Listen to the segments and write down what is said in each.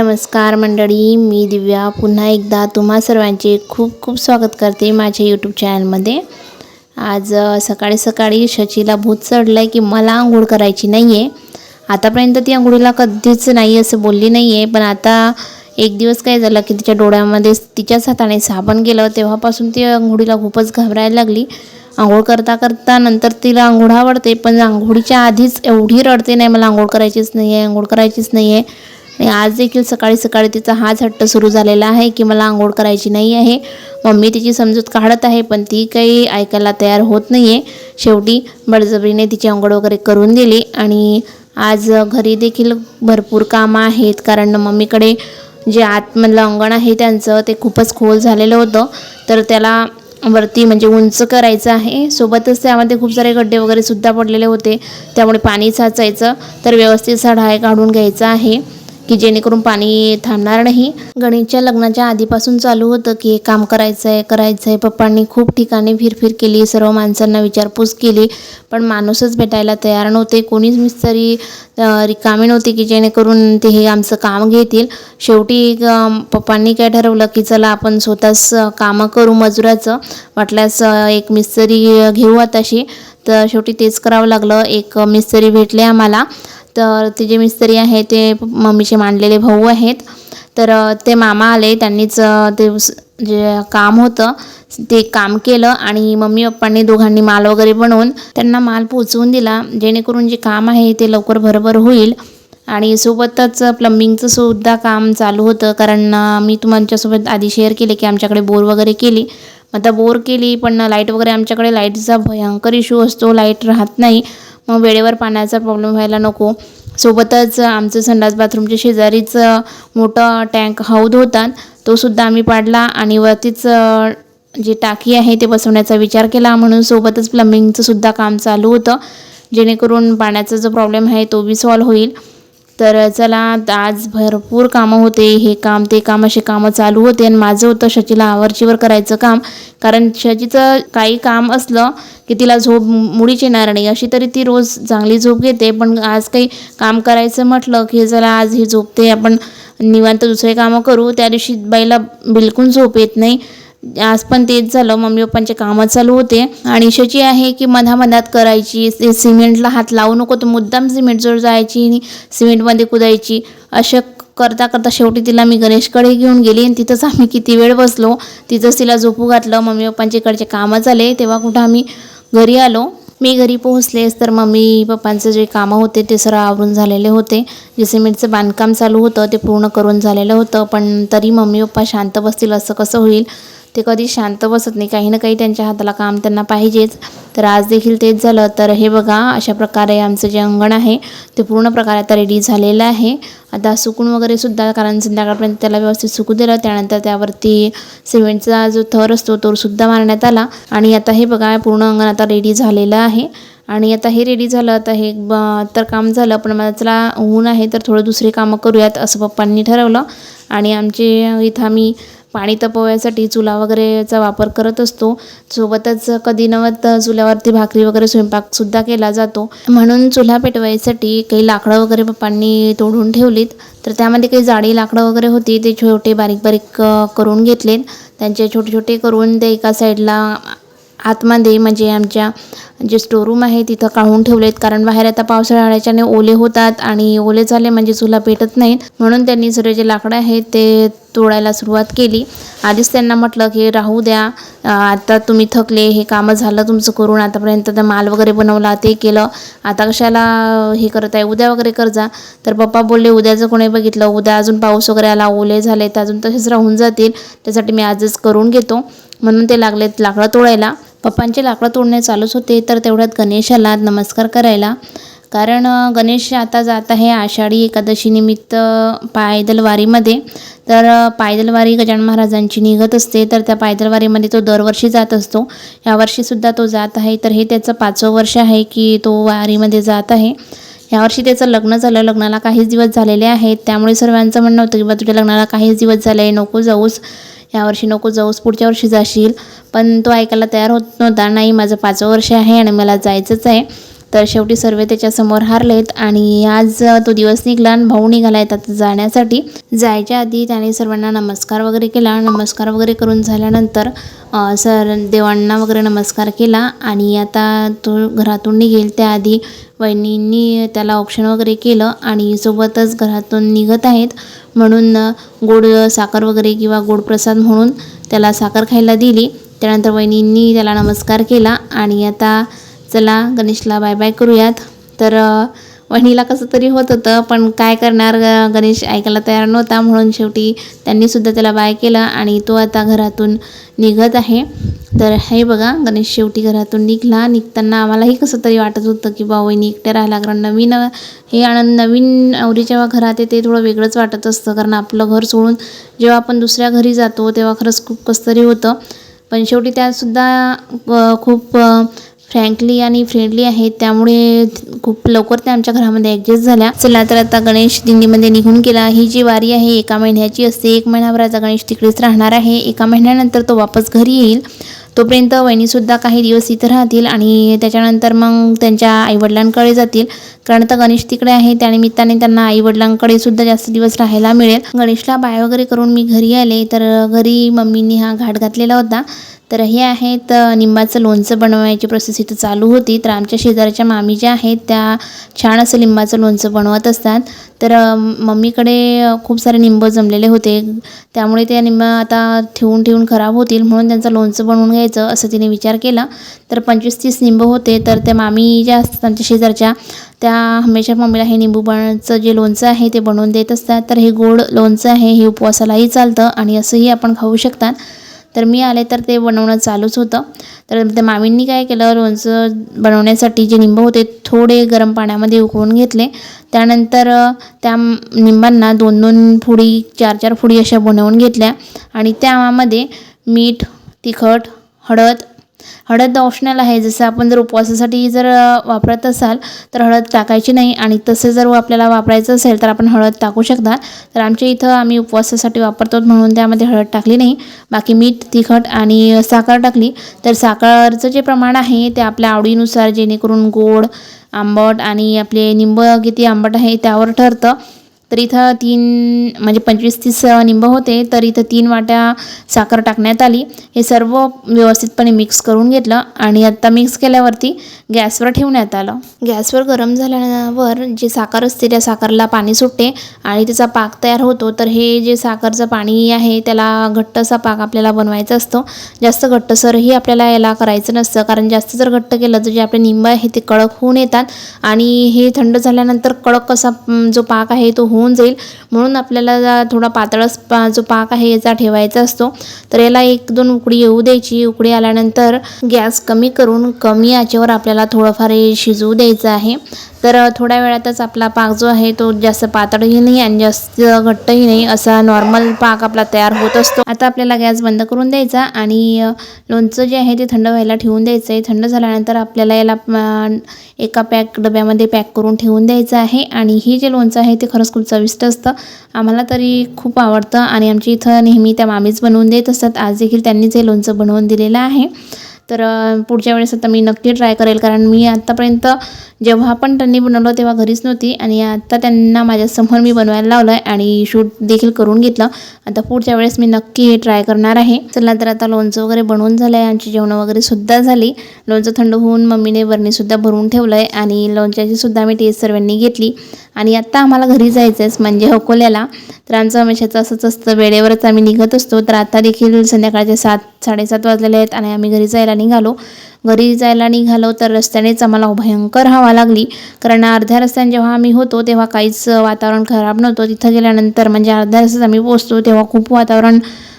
नमस्कार मंडळी मी दिव्या. पुन्हा एकदा तुम्हा सर्वांचे खूप खूप स्वागत करते माझ्या यूट्यूब चॅनलमध्ये आज सकाळी सकाळी शचीला भूत चढलं आहे की मला आंघोळ करायची नाही आहे आतापर्यंत ती आंघोळीला कधीच नाही असं बोलली नाही आहे पण आता एक दिवस काय झालं की तिच्या डोळ्यामध्ये तिच्याच हाताने साबण गेलं तेव्हापासून ती आंघोळीला खूपच घाबरायला लागली. आंघोळ करता करता नंतर तिला आंघोळ आवडते पण आंघोळीच्या आधीच एवढी रडते नाही मला आंघोळ करायचीच नाही आहे आंघोळ करायचीच नाही आहे आज देखील सकाळी सकाळी तिचा हाच हट्ट सुरू झालेला आहे की मला आंघोळ करायची नाही आहे. मम्मी तिची समजूत काढत आहे पण ती काही ऐकायला तयार होत नाही आहे शेवटी बळजबरीने तिची आंघोळ वगैरे करून दिली आणि आज घरी देखील भरपूर कामं आहेत. कारण मम्मीकडे जे आतमधलं अंगण आहे त्यांचं ते खूपच खोल झालेलं होतं. तर त्याला वरती म्हणजे उंच करायचं आहे. सोबतच त्यामध्ये खूप सारे गड्डे वगैरे सुद्धा पडलेले होते. त्यामुळे पाणी साचायचं तर व्यवस्थित सढाय काढून घ्यायचा आहे. की जेणेकरून पाणी थांबणार नाही. गणेशच्या लग्नाच्या आधीपासून चालू होतं की हे काम करायचं आहे करायचं आहे पप्पांनी खूप ठिकाणी फिरफिर केली सर्व माणसांना विचारपूस केली. पण माणूसच भेटायला तयार नव्हते. कोणीच मिस्त्री रिकामी रिकामे नव्हते की जेणेकरून ते हे आमचं काम घेतील. शेवटी पप्पांनी काय ठरवलं की चला आपण स्वतःच कामं करू मजुराचं. वाटल्यास एक मिस्त्री घेऊ आताशी. तर शेवटी तेच करावं लागलं. एक मिस्त्री भेटले आम्हाला. तर ते जे मिस्त्री आहे ते मम्मीचे मांडलेले भाऊ आहेत. तर ते मामा आले त्यांनीच ते स- जे काम होतं ते काम केलं आणि मम्मी पप्पांनी दोघांनी माल वगैरे बनवून त्यांना माल पोचवून दिला जेणेकरून जे काम आहे ते लवकर भरभर होईल. आणि सोबतच प्लंबिंगचं सुद्धा काम चालू होतं कारण मी तुमच्यासोबत आधी शेअर केले की आमच्याकडे बोर वगैरे केली. आता बोर केली पण लाइट वगैरे आमच्याकडे लाईटचा भयंकर इशू असतो लाइट राहत नाही. मग वेळेवर पाण्याचा प्रॉब्लेम व्हायला नको. सोबतच आमचं संडास बाथरूमच्या शेजारीच मोठं टँक हौद होता. तो सुद्धा आम्ही पाडला आणि वरतीच जी टाकी आहे ते बसवण्याचा विचार केला. म्हणून सोबतच प्लंबिंगचं सुद्धा काम चालू होतं. जेणेकरून पाण्याचा जो प्रॉब्लेम आहे तो बी सॉल्व होईल. तर चला आज भरपूर कामं होते. हे काम ते काम असे कामं चालू होते आणि माझं होतं शचीला आवरचीवर करायचं काम. कारण शचीचं काही काम असलं की तिला झोप मुळीच येणार नाही. अशी तरी ती रोज चांगली झोप घेते. पण आज काही काम करायचं म्हटलं की चला आज ही झोपते. आपण निवांत दुसरे कामं करू. त्या दिवशी बाईला बिलकुल झोप येत नाही. आज पण तेच झालं. मम्मी पप्पांचे कामं चालू होते. आणि शची आहे की मधामधात करायची ते सिमेंटला हात लावू नको तर मुद्दाम सिमेंटजवळ जायची आणि सिमेंटमध्ये कुदायची. अशा करता करता शेवटी तिला मी गणेशकडे घेऊन गेली आणि तिथंच आम्ही किती वेळ बसलो. तिथंच तिला झोपू घातलं. मम्मी पप्पांचे इकडचे कामं झाले. तेव्हा कुठं आम्ही घरी आलो. मी घरी पोहोचलेस तर मम्मी पप्पांचं जे कामं होते ते सर्व आवरून झालेले होते. जे सिमेंटचं बांधकाम चालू होतं ते पूर्ण करून झालेलं होतं. पण तरी मम्मी पप्पा शांत बसतील असं कसं होईल? ते कधी शांत बसत नाही. काही ना काही त्यांच्या हाताला काम त्यांना पाहिजेच. तर आज देखील तेच झालं. तर हे बघा अशा प्रकारे आमचं जे अंगण आहे ते पूर्ण प्रकारे आता रेडी झालेलं आहे. आता सुकून वगैरे सुद्धा कारण संध्याकाळपर्यंत त्याला व्यवस्थित सुकू दिलं. त्यानंतर त्यावरती सिमेंटचा जो थर असतो तो सुद्धा मारण्यात आला. आणि आता हे बघा पूर्ण अंगण आता रेडी झालेलं आहे. आणि आता हे रेडी झालं आता हे ब- तर काम झालं. पण मला चला ऊन आहे तर थोडं दुसरी कामं करूयात असं पप्पांनी ठरवलं. आणि आमचे इथं आम्ही पाणी तपवायसाठी चुला वगैरेचा वापर करत असतो. सोबतच कधी नवत चुल्यावरती भाकरी वगैरे स्वयंपाकसुद्धा केला जातो. म्हणून चुला पेटवायसाठी काही लाकडं वगैरे पप्पांनी तोडून ठेवलीत. तर त्यामध्ये काही जाडी लाकडं वगैरे होती ते छोटे बारीक बारीक करून घेतलेत. त्यांचे छोटे छोटे करून ते एका साईडला आतमध्ये म्हणजे आमच्या जे स्टोरूम आहे तिथं काढून ठेवलेत. कारण बाहेर आता पावसाळ्याच्याने ओले होतात आणि ओले झाले म्हणजे चुला पेटत नाहीत म्हणून त्यांनी सर्व जे लाकडं आहेत ते तोडायला सुरुवात केली. आधीच त्यांना म्हटलं की राहू द्या. आता तुम्ही थकले हे कामं झालं तुमचं करून. आतापर्यंत तर माल वगैरे बनवला ते केलं. आता कशाला हे करत आहे? उद्या वगैरे कर जा. तर पप्पा बोलले उद्याचं कोणी बघितलं उद्या अजून पाऊस वगैरे आला ओले झाले तर अजून तसेच राहून जातील. त्यासाठी मी आजच करून घेतो. म्हणून ते लागलेत लाकडं तोडायला. पप्पांचे लाकडं तोडणे चालूच होते तर तेवढ्यात गणेशाला नमस्कार करायला. कारण गणेश आता जात आहे आषाढी एकादशीनिमित्त पायदलवारीमध्ये. तर पायदलवारी गजानन महाराजांची निघत असते तर त्या पायदलवारीमध्ये तो दरवर्षी जात असतो. यावर्षीसुद्धा तो जात आहे तर हे त्याचं पाचवं वर्ष आहे की तो वारीमध्ये जात आहे. यावर्षी त्याचं लग्न झालं लग्नाला काहीच दिवस झालेले आहेत. त्यामुळे सर्वांचं म्हणणं होतं की बा तुझ्या लग्नाला काहीच दिवस झाले नको जाऊस. यावर्षी नको जाऊस पुढच्या वर्षी जाशील. पण तो ऐकायला तयार होत नव्हता. नाही माझं पाचवं वर्ष आहे आणि मला जायचंच आहे. तर शेवटी सर्व त्याच्यासमोर हारलेत आणि आज तो दिवस निघाला आणि भाऊ निघाला येतात आता जाण्यासाठी. जायच्या आधी त्याने सर्वांना नमस्कार वगैरे केला. नमस्कार वगैरे करून झाल्यानंतर सर देवांना वगैरे नमस्कार केला आणि आता तो घरातून निघेल. त्याआधी वहिनींनी त्याला औक्षण वगैरे केलं आणि सोबतच घरातून निघत आहेत. म्हणून गोड साखर वगैरे किंवा गोड प्रसाद म्हणून त्याला साखर खायला दिली. त्यानंतर वहिनींनी त्याला नमस्कार केला आणि आता चला गणेशला बाय बाय करूयात. तर वहिनीला कसं तरी होत होतं पण काय करणार गणेश ऐकायला तयार नव्हता. म्हणून शेवटी त्यांनीसुद्धा त्याला बाय केलं आणि तो आता घरातून निघत आहे. तर हे बघा गणेश शेवटी घरातून निघला. निघताना आम्हालाही कसं तरी वाटत होतं की बा वहिनी एकट्या राहायला कारण नवीन हे आनंद नवीन नवरी जेव्हा घरात येते थोडं वेगळंच वाटत असतं. कारण आपलं घर सोडून जेव्हा आपण दुसऱ्या घरी जातो तेव्हा खरंच खूप कसं तरी होतं. पण शेवटी त्यासुद्धा खूप फ्रँकली आणि फ्रेंडली आहेत. त्यामुळे खूप लवकर त्या आमच्या घरामध्ये ॲडजस्ट झाल्या. चला तर आता गणेश दिंडीमध्ये निघून गेला. ही जी वारी आहे एका महिन्याची असते. एक महिनाभराचा गणेश तिकडेच राहणार आहे. एका महिन्यानंतर तो वापस घरी येईल. तोपर्यंत वहिनीसुद्धा काही दिवस इथं राहतील आणि त्याच्यानंतर मग त्यांच्या आईवडिलांकडे जातील. कारण आता गणेश तिकडे आहे. त्यानिमित्ताने त्यांना आईवडिलांकडे सुद्धा जास्त दिवस राहायला मिळेल. गणेशला बाय वगैरे करून मी घरी आले. तर घरी मम्मीनी हा घाट घातलेला होता. तर हे आहेत निंबाचं लिंबाचं लोणचं बनवायची प्रोसेस इथं चालू होती. तर आमच्या शेजारच्या मामी ज्या आहेत त्या छान असं लिंबाचं लोणचं बनवत असतात. तर मम्मीकडे खूप सारे लिंब जमलेले होते. त्यामुळे त्या लिंब आता ठेवून ठेवून खराब होतील म्हणून त्यांचं लोणचं बनवून घ्यायचं असं तिने विचार केला. तर पंचवीस तीस लिंब होते. तर त्या मामी ज्या असतात आमच्या शेजारच्या त्या हमेशा मम्मीला हे निंबू बनचं जे लोणचं आहे ते बनवून देत असतात. तर हे गोड लोणचं आहे हे उपवासालाही चालतं आणि असंही आपण खाऊ शकतात. तर मी आले तर ते बनवणं चालूच होतं. तर त्या मामींनी काय केलं लोणचं बनवण्यासाठी जे निंब होते थोडे गरम पाण्यामध्ये उकळून घेतले. त्यानंतर त्या निंबांना दोन दोन फुडी चार चार फुडी अशा बनवून घेतल्या. आणि त्यामध्ये मीठ तिखट हळद हळद ऑप्शनल आहे. जसं आपण जर उपवासासाठी जर वापरत असाल तर हळद टाकायची नाही. आणि तसे जर आपल्याला वापरायचं असेल तर आपण हळद टाकू शकता. तर आमच्या इथं आम्ही उपवासासाठी वापरतो म्हणून त्यामध्ये हळद टाकली नाही. बाकी मीठ तिखट आणि साखर टाकली. तर साखरचं जे प्रमाण आहे ते आपल्या आवडीनुसार जेणेकरून गोड आंबट आणि आपले निंब किती आंबट आहे त्यावर ठरतं. तर इथं तीन म्हणजे पंचवीस तीस निंब होते. तर इथं तीन वाट्या साखर टाकण्यात आली. हे सर्व व्यवस्थितपणे मिक्स करून घेतलं आणि आत्ता मिक्स केल्यावरती गॅसवर ठेवण्यात आलं. गॅसवर गरम झाल्यावर जे साखर असते त्या साखरला पाणी सुटते आणि त्याचा पाक तयार होतो. तर हे जे साखरचं पाणी आहे त्याला घट्टसा पाक आपल्याला बनवायचा असतो. जास्त घट्टसरही आपल्याला याला करायचं नसतं. कारण जास्त जर घट्ट केलं तर जे आपले निंब आहे ते कडक होऊन येतात. आणि हे थंड झाल्यानंतर कडक कसा जो पाक आहे तो होऊन होऊन जाईल. म्हणून आपल्याला थोडा पातळच पा जो पाक आहे याचा ठेवायचा असतो. तर याला एक दोन उकडी येऊ द्यायची. उकडी आल्यानंतर गॅस कमी करून कमी आचेवर आपल्याला थोडंफार शिजवू द्यायचं आहे. तर थोड्या वेळातच आपला पाक जो आहे तो जास्त पातळही नाही आणि जास्त घट्टही नाही. असा नॉर्मल पाक आपला तयार होत असतो. आता आपल्याला गॅस बंद करून द्यायचा आणि लोणचं जे आहे ते थंड व्हायला ठेवून द्यायचं आहे थंड झाल्यानंतर आपल्याला याला एका पॅक डब्यामध्ये पॅक करून ठेवून द्यायचं आहे. आणि हे जे लोणचं आहे ते खरंच खूप चविष्ट असतं. आम्हाला तरी खूप आवडतं आणि आमच्या इथं नेहमी त्या मामीच बनवून देत असतात. आज देखील त्यांनीच हे लोणचं बनवून दिलेलं आहे. तर पुढच्या वेळेस आता मी नक्की ट्राय करेल कारण मी आत्तापर्यंत जेव्हा पण त्यांनी बनवलं तेव्हा घरीच नव्हती आणि आत्ता त्यांना माझ्यासमोर मी बनवायला लावलं आहे आणि शूट देखील करून घेतलं. आता पुढच्या वेळेस मी नक्की हे ट्राय करणार आहे. चला तर आता लोणचं वगैरे बनवून झालं आहे आमची जेवणं वगैरे सुद्धा झाली. लोणचं थंड होऊन मम्मीने बरणीसुद्धा भरून ठेवलं आहे आणि लोणच्याची सुद्धा मी टेस्ट सर्वांनी घेतली. आणि आत्ता आम्हाला घरी जायचं आहे म्हणजे अकोल्याला. तर आमचं हमेशाचं असंच असतं वेळेवरच आम्ही निघत असतो. तर आता देखील संध्याकाळचे सात साडेसात वाजलेले आहेत आणि आम्ही घरी जायला निघालो. घरी जायला निघालो तर रस्त्यानेच आम्हाला भयंकर हवा लागली. कारण अर्ध्या रस्त्याने जेव्हा आम्ही होतो तेव्हा काहीच वातावरण खराब नव्हतं. तिथं गेल्यानंतर म्हणजे अर्ध्या रस्त्यात आम्ही पोचतो तेव्हा खूप वातावरण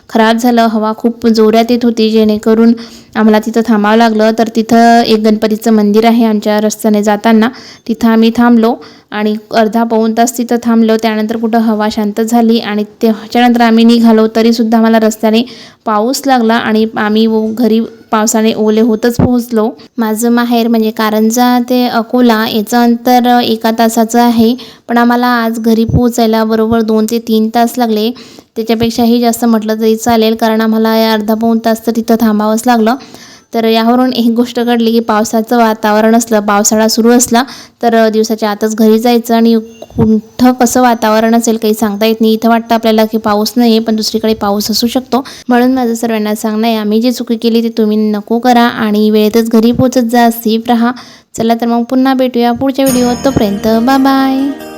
खराब झालं. हवा खूप जोरात येत होती जेणेकरून आम्हाला तिथं थांबावं लागलं. तर तिथं एक गणपतीचं मंदिर आहे आमच्या रस्त्याने जाताना. तिथं आम्ही थांबलो आणि अर्धा पाऊण तास तिथं थांबलो. त्यानंतर कुठं हवा शांत झाली आणि त्याच्यानंतर आम्ही निघालो. तरीसुद्धा आम्हाला रस्त्याने पाऊस लागला आणि आम्ही घरी पावसाने ओले होतच पोहोचलो. माझं माहेर म्हणजे कारंजा ते अकोला याचं अंतर एका तासाचं आहे. पण आम्हाला आज घरी पोहोचायला बरोबर दोन ते तीन तास लागले. त्याच्यापेक्षाही जास्त म्हटलं तरी चालेल. कारण आम्हाला या अर्धा पाऊण तास तर तिथं थांबावंच लागलं. तर यावरून एक गोष्ट घडली की पावसाचं वातावरण असलं पावसाळा सुरू असला तर दिवसाच्या आतच घरी जायचं आणि कुठं कसं वातावरण असेल काही सांगता येत नाही. इथं वाटतं आपल्याला की पाऊस नाही आहे पण दुसरीकडे पाऊस असू शकतो. म्हणून माझं सर्वांना सांगणं आहे आम्ही जी चुकी केली ती तुम्ही नको करा आणि वेळेतच घरी पोचत जा सेफ राहा. चला तर मग पुन्हा भेटूया पुढच्या व्हिडिओ तोपर्यंत. Bye bye